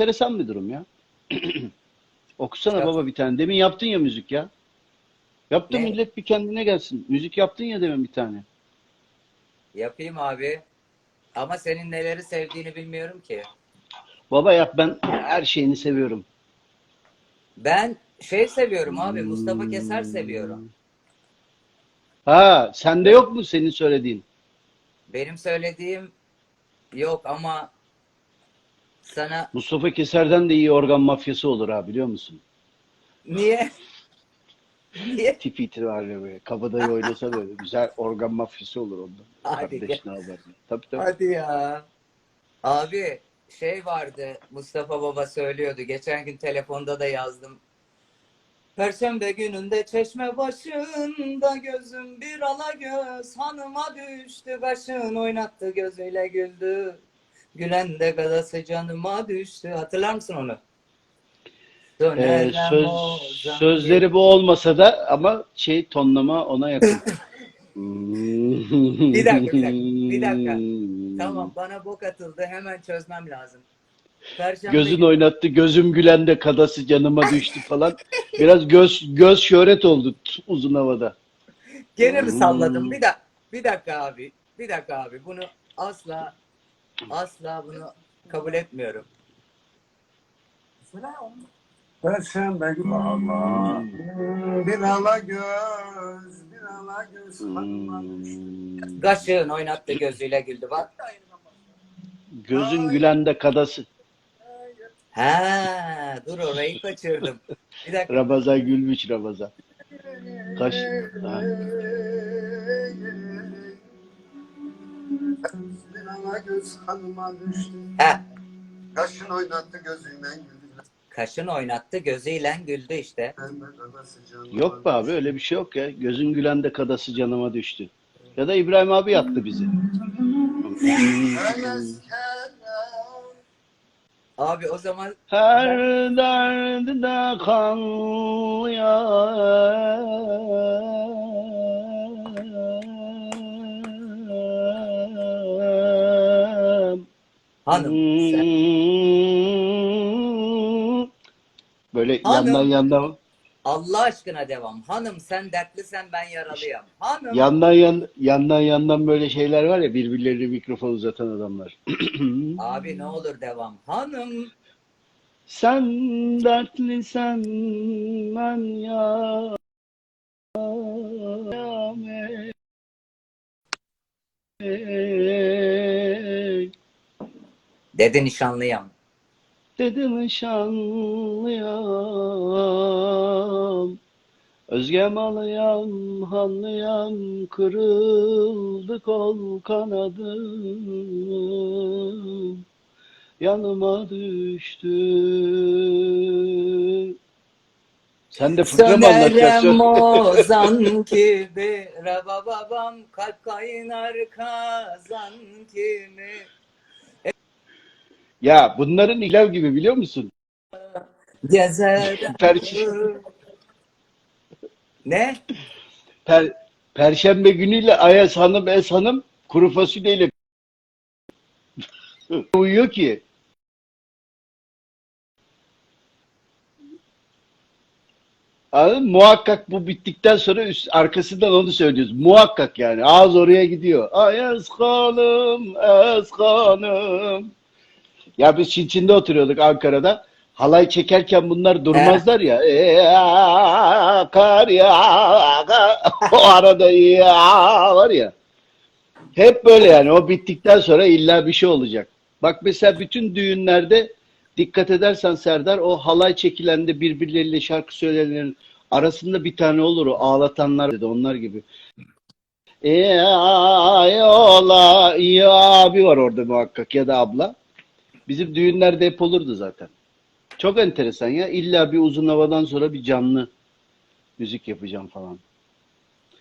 enteresan bir durum ya. Okusana Evet. baba bir tane. Demin yaptın ya müzik ya. Yaptı Ne? millet bir kendine gelsin. Müzik yaptın ya demin bir tane. Yapayım abi. Ama senin neleri sevdiğini bilmiyorum ki. Baba yap ben her şeyini seviyorum. Ben şey seviyorum abi. Mustafa Keser seviyorum. Ha, sende yok mu senin söylediğin? Benim söylediğim yok ama sana Mustafa Keser'den de iyi organ mafyası olur ha biliyor musun? niye? niye? Tip itibariyle böyle. Kabadayı oynasa böyle. Güzel organ mafyası olur ondan. Hadi Kardeş ne haber? Tabii tabii. Hadi ya. Abi şey vardı Mustafa Baba söylüyordu. Geçen gün telefonda da yazdım. Perşembe gününde çeşme başında gözüm bir ala göz hanıma düştü başın oynattı gözüyle güldü. Gülen de gadası canıma düştü. Hatırlar mısın onu? Ee, Dönerem söz, ozan sözleri bu olmasa da ama şey tonlama ona yakın. Bir dakika, bir dakika, bir dakika. Tamam bana bok atıldı hemen çözmem lazım. Perşembe Gözün günü- oynattı, gözüm gülen de kadası canıma düştü falan. Biraz göz göz şöhret oldu t- uzun havada. Gene mi salladım? Bir dakika, bir dakika abi. Bir dakika abi. Bunu asla asla bunu kabul etmiyorum. Perşembe günü Allah bir ala göz bir ala göz Hmm. Kaşığın oynattı gözüyle güldü bak. Gözün gülen de kadası. Ha, dur orayı kaçırdım. Bir dakika. Ramazan gülmüş Ramazan. Kaş. Ha. Göz hanıma düştü Ha, Kaşın oynattı gözünden güldü kaşın oynattı gözüyle güldü işte. Yok be abi öyle bir şey yok ya. Gözün gülen de kadası canıma düştü. Ya da İbrahim abi yattı bizi. Abi o zaman Her derdde kanlıyam. Hanım sen. Böyle Hanım. yandan yandan Allah aşkına devam. Hanım sen dertlisen ben yaralıyım. Hanım. yandan yan, yandan yandan böyle şeyler var ya birbirlerine mikrofon uzatan adamlar. Abi ne olur devam. Hanım. Sen dertli sen ben ya. Dedi nişanlıyım. Dedim şanlıyam Özge malıyam, hanlıyam Kırıldı kol kanadım Yanıma düştü Sen de fıkra mı anlatacaksın? Sönerem ozan gibi Raba babam kalp kaynar kazan kimi Ya bunların ilav gibi biliyor musun? Gezer Per- Ne? per- Perşembe günüyle Ayas Hanım, Es Hanım kuru fasulyeyle uyuyor ki. Anladın? Muhakkak bu bittikten sonra üst, arkasından onu söylüyoruz. Muhakkak yani. Ağız oraya gidiyor. Ayaz Hanım, Es Hanım. Ya biz Çinçin'de oturuyorduk Ankara'da. Halay çekerken bunlar durmazlar ya. E, kar ya, o arada ya var ya. Hep böyle yani. O bittikten sonra illa bir şey olacak. Bak mesela bütün düğünlerde dikkat edersen Serdar o halay çekilende birbirleriyle şarkı söyleyenlerin arasında bir tane olur o ağlatanlar dedi onlar gibi. E, ay, ola, ya abi var orada muhakkak ya da abla. Bizim düğünlerde hep olurdu zaten. Çok enteresan ya. İlla bir uzun havadan sonra bir canlı müzik yapacağım falan.